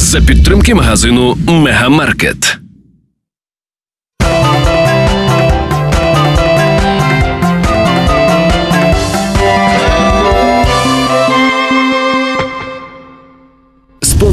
за підтримки магазину Мегамаркет.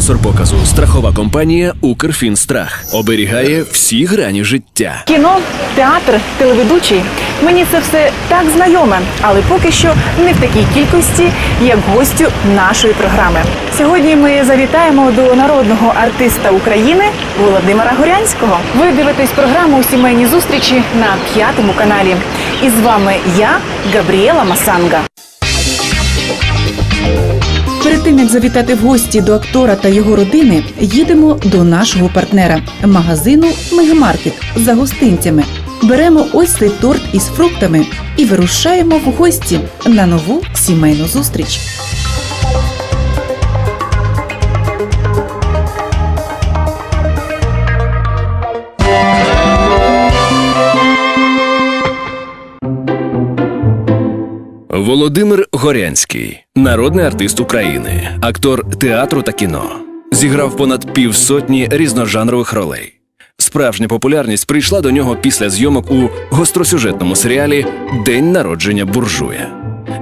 Спонсор показу страхова компанія Укрфінстрах оберігає всі грані життя. Кіно, театр, телеведучий. Мені це все так знайоме, але поки що не в такій кількості, як гостю нашої програми. Сьогодні ми завітаємо до народного артиста України Володимира Горянського. Ви дивитесь програму Сімейні зустрічі на п'ятому каналі. І з вами я, Габріела Масанга. Перед тим як завітати в гості до актора та його родини, їдемо до нашого партнера магазину Мегамаркет за гостинцями. Беремо ось цей торт із фруктами і вирушаємо в гості на нову сімейну зустріч. Володимир Горянський, народний артист України, актор театру та кіно. Зіграв понад півсотні різножанрових ролей. Справжня популярність прийшла до нього після зйомок у гостросюжетному серіалі День народження буржуя.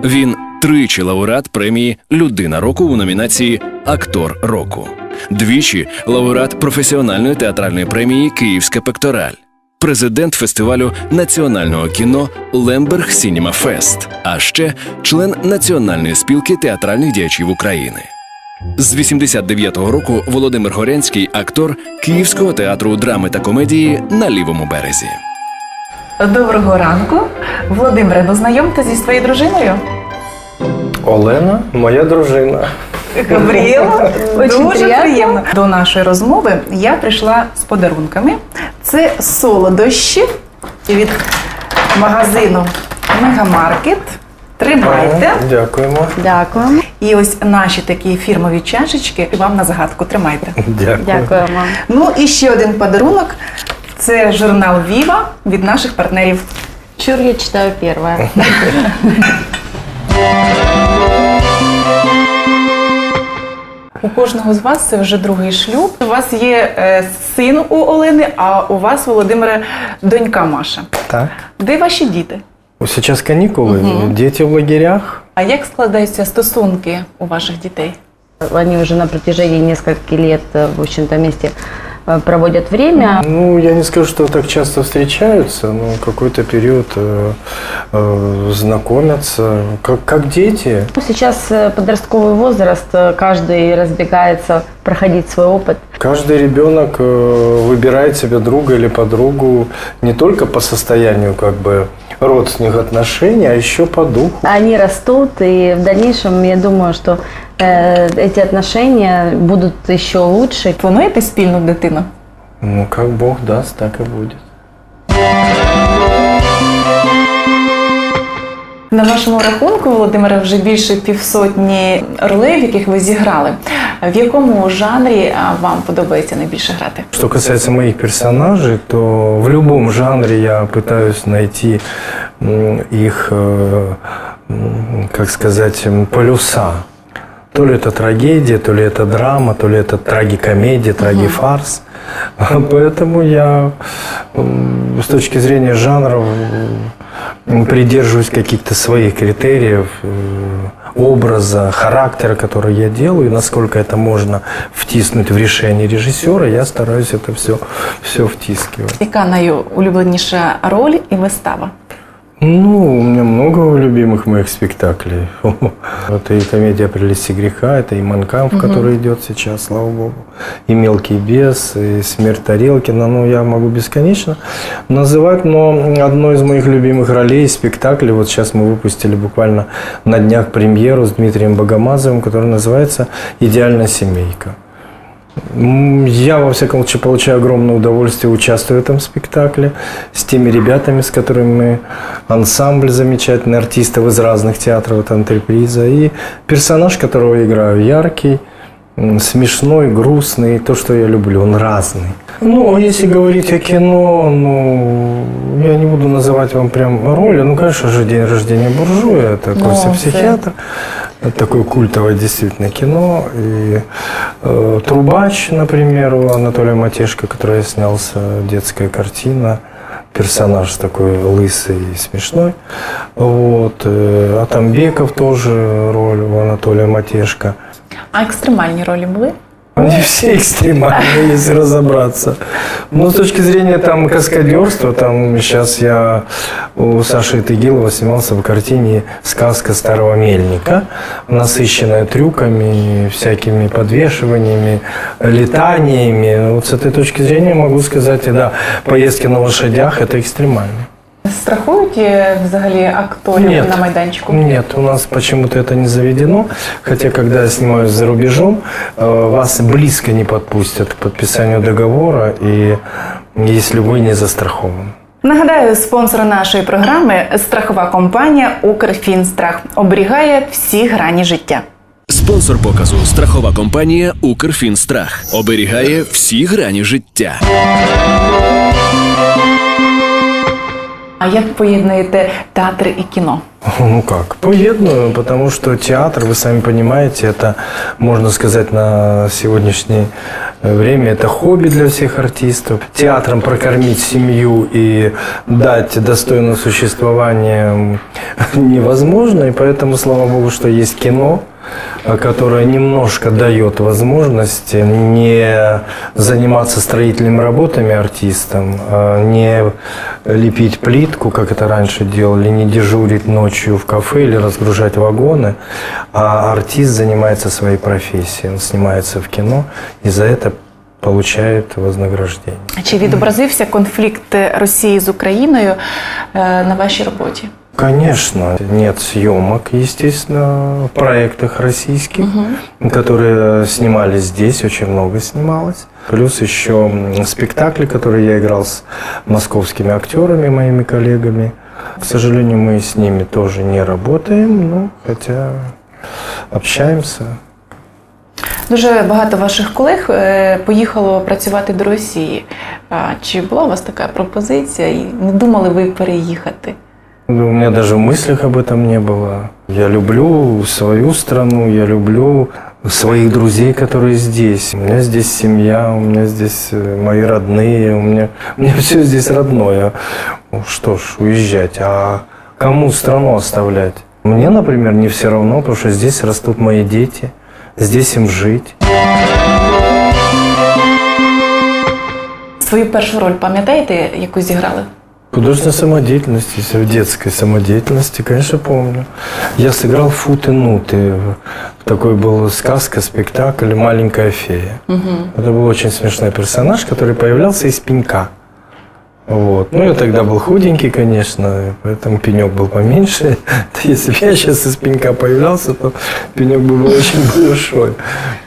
Він тричі лауреат премії Людина року у номінації Актор року, двічі лауреат професіональної театральної премії Київська пектораль президент фестивалю національного кіно Лемберг Сінема Фест, а ще член Національної спілки театральних діячів України. З 89-го року Володимир Горянський актор Київського театру драми та комедії на лівому березі. Доброго ранку, Володимире. Ну знайомте зі своєю дружиною. Олена, моя дружина. Габріела, Очень дуже приємно. приємно. До нашої розмови я прийшла з подарунками. Це солодощі від магазину Мегамаркет. Тримайте. Дякуємо. Дякуємо. І ось наші такі фірмові чашечки вам на загадку. Тримайте. Дякую. Дякуємо. Ну і ще один подарунок. Це журнал Віва від наших партнерів. Чур я читаю первое. У кожного з вас це вже другий шлюб. У вас є е, син у Олени, а у вас, Володимире, донька Маша. Так. Де ваші діти? Сейчас каникулы, дети в лагерях. А як складаються стосунки у ваших дітей? Они уже на протяжении нескольких лет, э, в общем-то, вместе э, проводят время. Ну, я не скажу, что так часто встречаются, но какой-то период э, э, знакомятся, как, как дети. Сейчас э, подростковый возраст, э, каждый разбегается проходить свой опыт. Каждый ребенок э, выбирает себе друга или подругу не только по состоянию как бы родственных отношений, а еще по духу. Они растут, и в дальнейшем, я думаю, что э, эти отношения будут еще лучше. Плануєте спільну дитину? Ну, как Бог даст, так и будет. На вашому рахунку, Володимире, вже більше півсотні ролей, в яких ви зіграли. В якому жанрі а, вам подобається найбільше грати? Что касается моих персонажей, то в любом жанре я пытаюсь найти м, их, э, м, как сказать, м, полюса. То ли это трагедия, то ли это драма, то ли это трагикомедия, трагифарс. Поэтому я с точки зрения жанров придерживаюсь каких-то своих критериев, э, образа, характера, который я делаю, и насколько это можно втиснуть в решение режиссера, я стараюсь это все, все втискивать. Яка найулюбленіша роль і вистава? Ну, у меня много любимых моих спектаклей. Это и комедия «Прелести греха», это и «Манкамп», который идет сейчас, слава богу, и «Мелкий бес», и «Смерть Тарелкина». Ну, я могу бесконечно называть, но одной из моих любимых ролей спектаклей, вот сейчас мы выпустили буквально на днях премьеру с Дмитрием Богомазовым, который называется «Идеальная семейка». Я, во всяком случае, получаю огромное удовольствие, участвую в этом спектакле с теми ребятами, с которыми мы ансамбль замечательный, артистов из разных театров, это антреприза. И персонаж, которого я играю, яркий, смешной, грустный, то, что я люблю, он разный. Ну, если говорить о кино, ну, я не буду называть вам прям роли. Ну, конечно же, день рождения буржуя, это Ну, Костя це- психиатр. Такое культовое действительно кино. И э, «Трубач», например, у Анатолия Матешко, который снялся, детская картина. Персонаж такой лысый и смешной. Вот. э, Атамбеков тоже роль у Анатолия Матешко. А екстремальні ролі були? Они все экстремальные, если разобраться. Но с точки зрения там каскадерства, там сейчас я у Саши Тыгилова снимался в картине «Сказка старого мельника», насыщенная трюками, всякими подвешиваниями, летаниями. Вот с этой точки зрения могу сказать, и да, поездки на лошадях – это экстремально. Страхують е, взагалі акторів Нет. на майданчику? Нет, у нас почему-то это не заведено. Хотя, когда я снимаюсь за рубежом, э, вас близко не подпустят к подписанию договора, и если вы не застрахованы. Нагадаю, спонсор нашої програми страхова компанія Укрфінстрах оберігає всі грані життя. Спонсор показу страхова компанія Укрфінстрах оберігає всі грані життя. А як поєднуєте театр і кіно? Ну как, поедную, потому что театр, вы сами понимаете, это, можно сказать, на сегодняшнее время это хобби для всех артистов. Театром прокормить семью и дать достойное существование м, невозможно, и поэтому, слава богу, что есть кино, а, которое немножко дает возможность не заниматься строительными работами артистам, а не лепить плитку, как это раньше делали, не дежурить ночью в кафе или разгружать вагоны, а артист занимается своей профессией, он снимается в кино и за это получает вознаграждение. Чи відобразився конфлікт Росії з Україною е, на вашій роботі? Конечно, нет съемок, естественно, в проектах российских, которые снимались здесь, очень много снималось. Плюс еще м, спектакли, которые я играл с московскими актерами, моими коллегами. К сожалению, мы с ними тоже не работаем, ну, хотя общаемся. Дуже багато ваших колег е, поїхало працювати до Росії. А Чи була у вас така пропозиція? І не думали ви переїхати? У меня даже в мыслях об этом не было. Я люблю свою страну, я люблю своих друзей, которые здесь. У меня здесь семья, у меня здесь э, мои родные, у меня, у меня все здесь родное. Ну, что ж, уезжать, а кому страну оставлять? Мне, например, не все равно, потому что здесь растут мои дети, здесь им жить. Свою першу роль пам'ятаєте, яку зіграли? Художественная самодеятельность, если в детской самодеятельности, конечно, помню. Я сыграл фут и нуты. Такой был сказка, спектакль «Маленькая фея». Это был очень смешной персонаж, который появлялся из пенька. Вот. Ну, я тогда был худенький, конечно, поэтому пенек был поменьше. Если бы я сейчас из пенька появлялся, то пенек бы был очень большой.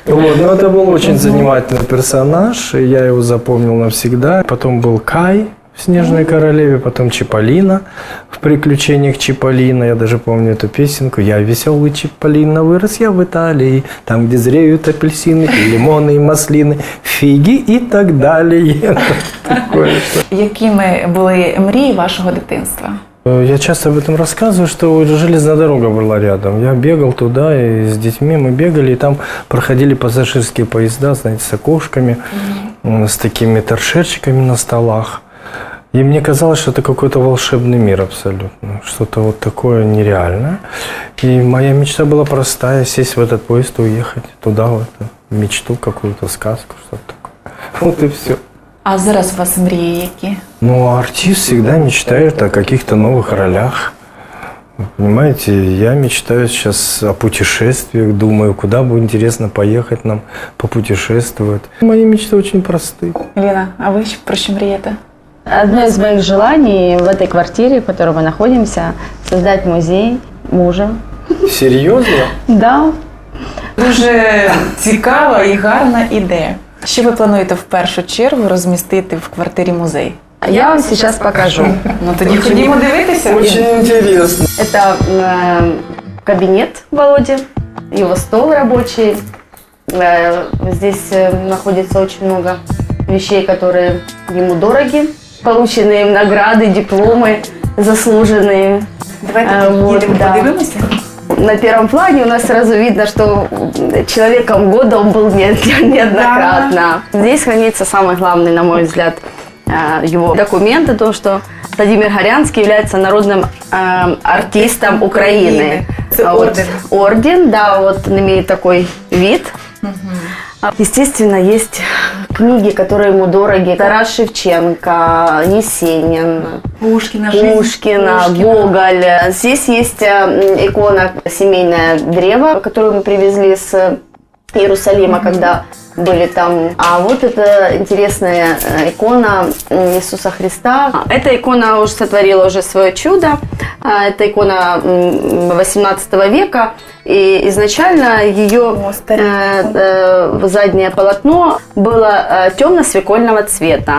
Вот. Но это был очень занимательный персонаж, и я его запомнил навсегда. Потом был Кай в «Снежной королеве», потом Чиполлино в «Приключениях Чиполлино». Я даже помню эту песенку. «Я веселый Чиполлино, вырос я в Италии, там, где зреют апельсины, и лимоны, и маслины, фиги и так далее». Якими були мрії вашого дитинства? Я часто об этом рассказываю, что железная дорога была рядом. Я бегал туда, и с детьми мы бегали, и там проходили пассажирские поезда, знаете, с окошками, м, с такими торшерчиками на столах. И мне казалось, что это какой-то волшебный мир абсолютно, что-то вот такое нереальное. И моя мечта была простая, сесть в этот поезд и уехать туда, в эту мечту, какую-то сказку, что-то такое. Вот и все. А зараз у вас мрії які? Ну, артист всегда мечтает о каких-то новых ролях. Вы Понимаете, я мечтаю сейчас о путешествиях, думаю, куда бы интересно поехать нам попутешествовать. Мои мечты очень простые. Ліна, а ви про що мрієте? Одно из моих желаний в этой квартире, в которой мы находимся, создать музей мужа. Серьезно? Да, Дуже цікава і гарна ідея. Що ви плануєте в першу чергу розмістити в квартирі музей? я вам сейчас покажу. Ну тоді ходімо дивитися. Очень интересно. Это э, кабинет Володи, его стол рабочий. Э, здесь э, находится очень много вещей, которые ему дороги. Полученные награды, дипломы заслуженные. Давайте А, вот, да. подивимося. на первом плане, у нас сразу видно, что человеком года он был не- неоднократно. Здесь хранится самый главный, на мой взгляд, э, его документ о том, что Владимир Горянский является народным э, артистом Украины. А вот орден. орден, да, вот он имеет такой вид. А, Естественно, есть книги, которые ему дороги. Тарас Шевченко, Есенин, Пушкіна, Пушкина, Гоголь. Здесь есть э, икона «Семейное древо», которую мы привезли с Иерусалима, когда были там. А вот это интересная э, икона Иисуса Христа. Эта икона уже сотворила уже свое чудо. А, Это икона м, 18 века. И изначально ее э, э, заднее полотно было э, темно-свекольного цвета.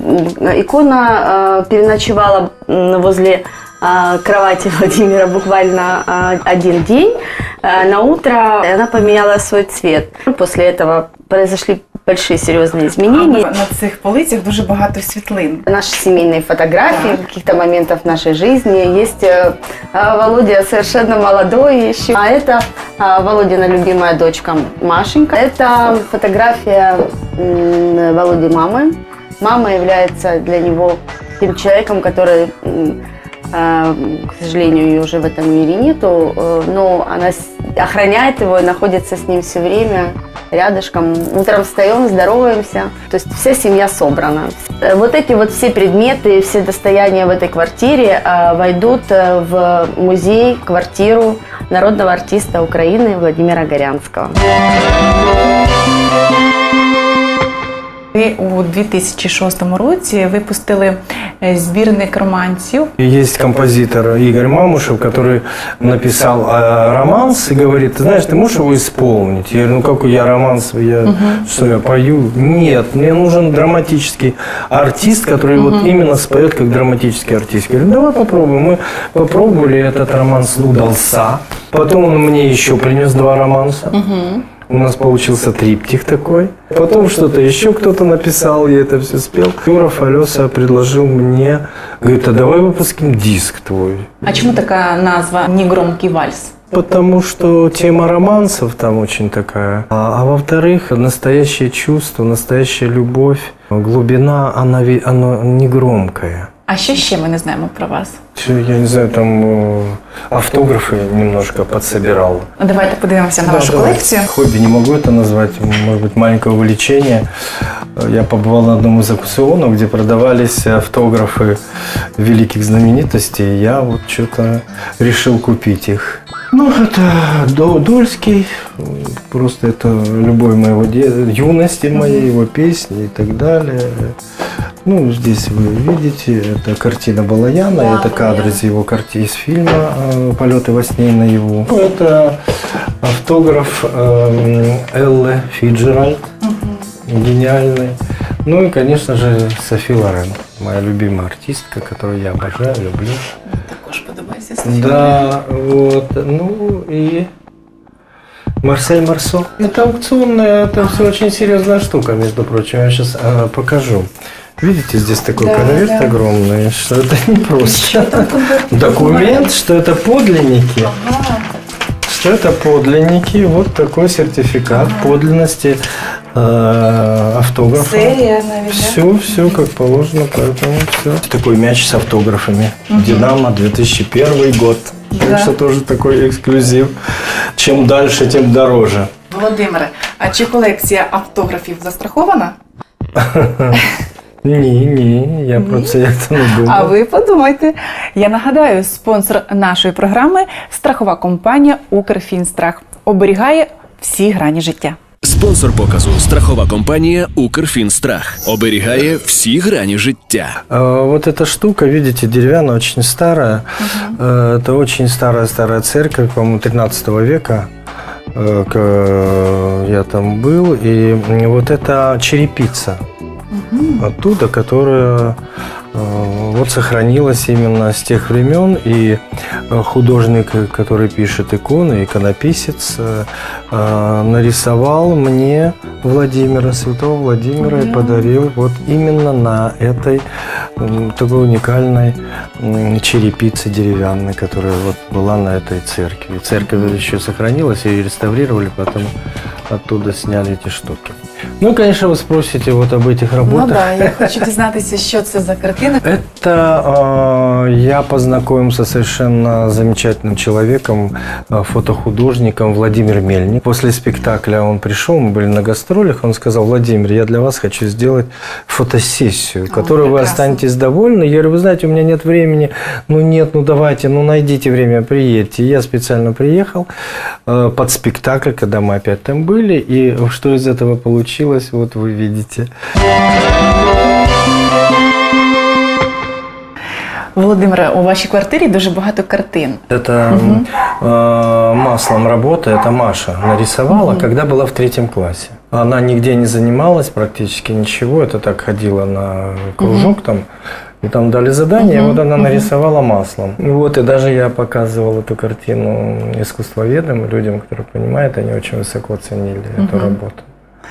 Икона э, переночевала возле э, кровати Владимира буквально э, один день. На утро она поменяла свой цвет. После этого произошли большие серьезные изменения. На цих полицях дуже багато світлин. Наши семейные фотографии, каких-то моментов нашей жизни. Есть э, э, Володя совершенно молодой еще. А это э, Володина любимая дочка Машенька. Это фотография м, Володи мамы. Мама является для него тем человеком, который, э, к сожалению, ее уже в этом мире нету, э, но она охраняет его и находится с ним все время рядышком. Утром встаем, здороваемся. То есть вся семья собрана. Э, Вот эти вот все предметы, все достояния в этой квартире э, войдут э, в музей, квартиру народного артиста Украины Владимира Горянского Ви у 2006 році випустили е, збірник романсів. И Есть композитор Игорь Мамушев, который написал э, романс и говорит, ты знаешь, ты можешь его исполнить? Я говорю, ну какой я романс, я, что я пою? Нет, мне нужен драматический артист, который вот именно споет как драматический артист. Я говорю, давай попробуем. Мы попробовали, этот романс удался. Потом он мне еще принес два романса. У нас получился триптих такой. Потом что-то еще кто-то написал, я это все спел. Юра Алеса предложил мне, говорит, а давай выпустим диск твой. А чому така назва Нігромкий вальс? Потому что тема романсов там очень такая. А, а во-вторых, настоящее чувство, настоящая любовь, глубина, она, она не громкая. А що ще ми не знаємо про вас? Я не знаю, там э, автографы немножко подсобирал. Ну, Давайте подивимося на Да, вашу давай. колекцію. Хобби не могу это назвать, может быть, маленькое увлечение. Я побывал на одном из аукционов, где продавались автографы великих знаменитостей. и Я вот что-то решил купить их. Ну, это До- Дольский, просто это любовь моего де- юности моей, его песни и так далее. Ну, здесь вы видите, это картина Балаяна, Да, это кадры Балаяна. из его карты из фильма э, «Полеты во сне и наяву». Ну, это автограф эм, Эллы Фиджеральд, гениальный. Ну и, конечно же, Софи Лорен, моя любимая артистка, которую я обожаю, люблю. Також подобається Да, вот, ну и Марсель Марсо. Это аукционная, это все очень серьезная штука, между прочим. Я сейчас покажу. Видите, здесь такой Да, конверт да. огромный, что это не просто документ, что это подлинники. Что это подлинники, вот такой сертификат подлинности э, автографа. Серія навіть. да? Все, все как положено, поэтому все. Такой мяч с автографами. Динамо 2001 год. Да. Так что тоже такой эксклюзив. Чем дальше, тем дороже. Володимире, а чи колекція автографів застрахована? Ні, ні, я про це як то не думав. А ви подумайте. Я нагадаю, спонсор нашої програми страхова компанія Укрфінстрах оберігає всі грані життя. Спонсор показу страхова компанія Укрфінстрах оберігає всі грані життя. А, Вот эта штука, видите, деревянная, очень старая. Э, Это очень старая-старая церковь, по-моему, 13 века. Э, к- Я там был. И вот это черепица Оттуда, которая э, вот сохранилась именно с тех времен. И э, художник, который пишет иконы, иконописец, э, э, нарисовал мне Владимира, святого Владимира, и Да. подарил вот именно на этой такой уникальной м, черепицы деревянной, которая вот была на этой церкви. Церковь еще сохранилась, ее реставрировали, потом оттуда сняли эти штуки. Ну, конечно, вы спросите вот об этих Ну работах. да, я хочу дізнатися, що це за картина. Это э, я познакомился с совершенно замечательным человеком, э, фотохудожником Владимир Мельник. После спектакля он пришел, мы были на гастролях, он сказал, Владимир, я для вас хочу сделать фотосессию, которой вы останетесь довольны. Я говорю, вы знаете, у меня нет времени, ну нет, ну давайте, ну найдите время, приедьте. Я специально приехал э, под спектакль, когда мы опять там были, и что из этого получилось, вот вы видите. Володимире, у вашій квартирі дуже багато картин. Это э, маслом работа, это Маша нарисовала, когда была в третьем классе. Она нигде не занималась, практически ничего, это так ходила на кружок там, и там дали задание, и вот она нарисовала маслом. И вот, и даже я показывал эту картину искусствоведам, людям, которые понимают, они очень высоко ценили эту работу.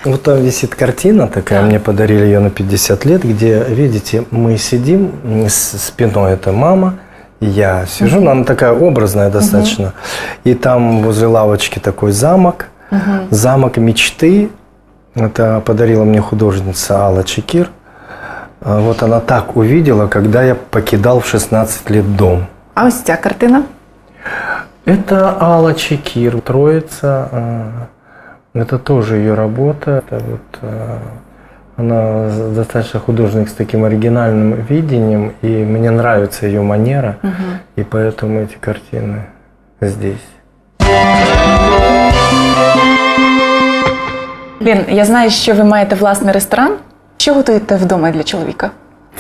Вот там висит картина такая, мне подарили ее на 50 лет, где, видите, мы сидим, спиной это мама, я сижу, но она такая образная достаточно. И там возле лавочки такой замок, замок мечты. Это подарила мне художница Алла Чекир. А Вот она так увидела, когда я покидал в 16 лет дом. А ось ця картина. Это Алла Чекир, Троица. а, Это тоже ее работа. Это вот, а, она достаточно художник с таким оригинальным видением, и мне нравится ее манера, и поэтому эти картины здесь. Лін, я знаю, що ви маєте власний ресторан. Що готуєте вдома для чоловіка?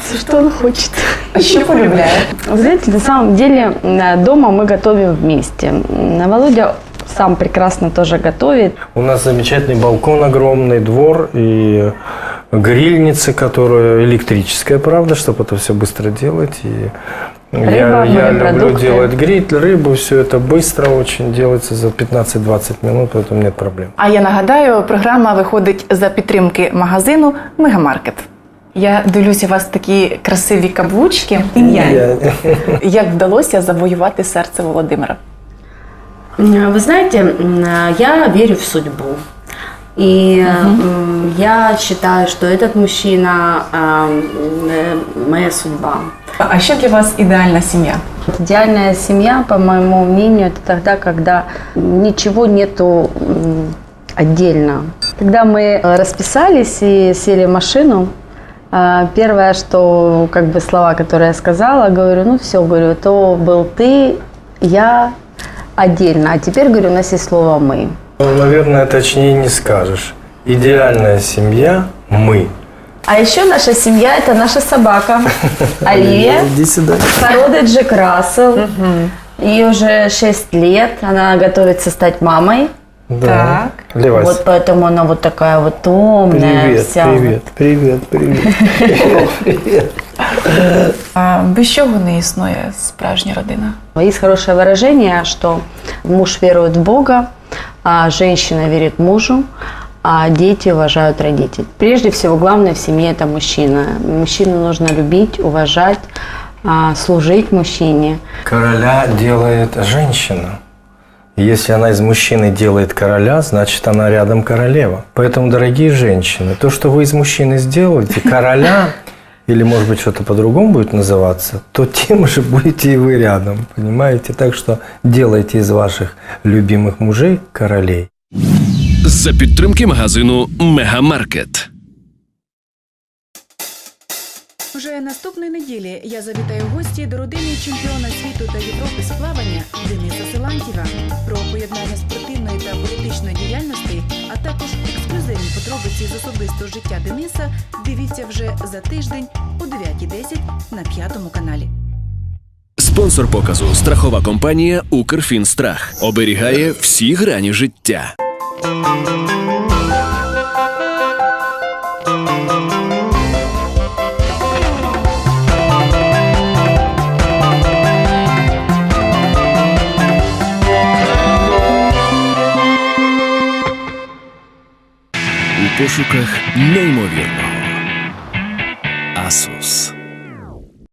Все, что он хочет. А що полюбляє? Вы знаете, на самом деле м, дома мы готовим вместе. М, Володя сам прекрасно тоже готовит. У нас замечательный балкон огромный, двор и грильница, которая электрическая, правда, чтобы это все быстро делать. И я, Рыба, я люблю морепродукты. делать гриль, рыбу, все это быстро очень делается за 15-20 минут, поэтому нет проблем. А я нагадаю, програма виходить за підтримки магазину Мегамаркет. Я дивлюся, у вас такі красиві каблучки. Ім'я. Я- Як вдалося завоювати серце Володимира? Вы знаете, я верю в судьбу. И м, я считаю, что этот мужчина а, э, моя судьба. А що для вас ідеальна сім'я? Идеальная семья, по моему мнению, это тогда, когда ничего нету отдельно. Когда мы э, расписались и сели в машину, а, первое, что как бы слова, которые я сказала, говорю, ну все, говорю, то был ты, я отдельно, а теперь говорю, у нас есть слово мы. Ну, Наверное, точнее не скажешь. Идеальная семья – мы. А еще наша семья – это наша собака Оливия, Иди сюда. породы Джек Рассел. Ей уже 6 лет, она готовится стать мамой. Да. Левась. Вот поэтому она вот такая вот умная Привет, вся. привет, привет, привет. Привет. А без чого не існує справжня родина? Есть хорошее выражение, что муж верует в Бога, а женщина верит мужу, а дети уважают родителей. Прежде всего, главное в семье – это мужчина. Мужчину нужно любить, уважать, а, служить мужчине. Короля делает женщина. Если она из мужчины делает короля, значит она рядом королева. Поэтому, дорогие женщины, то, что вы из мужчины сделаете, короля, или, может быть, что-то по-другому будет называться, то тем же будете и вы рядом, понимаете? Так что делайте из ваших любимых мужей королей. За підтримки магазину Мегамаркет. Уже наступної неділі я завітаю гості до родини чемпіона світу та Європи з плавання Дениса Силантьєва. Про поєднання спортивної та політичної діяльності, а також ексклюзивні подробиці з особистого життя Дениса. Дивіться вже за тиждень о 9.10 на п'ятому каналі. Спонсор показу страхова компанія Укрфінстрах оберігає всі грані життя. пошуках неймовірного. Асус.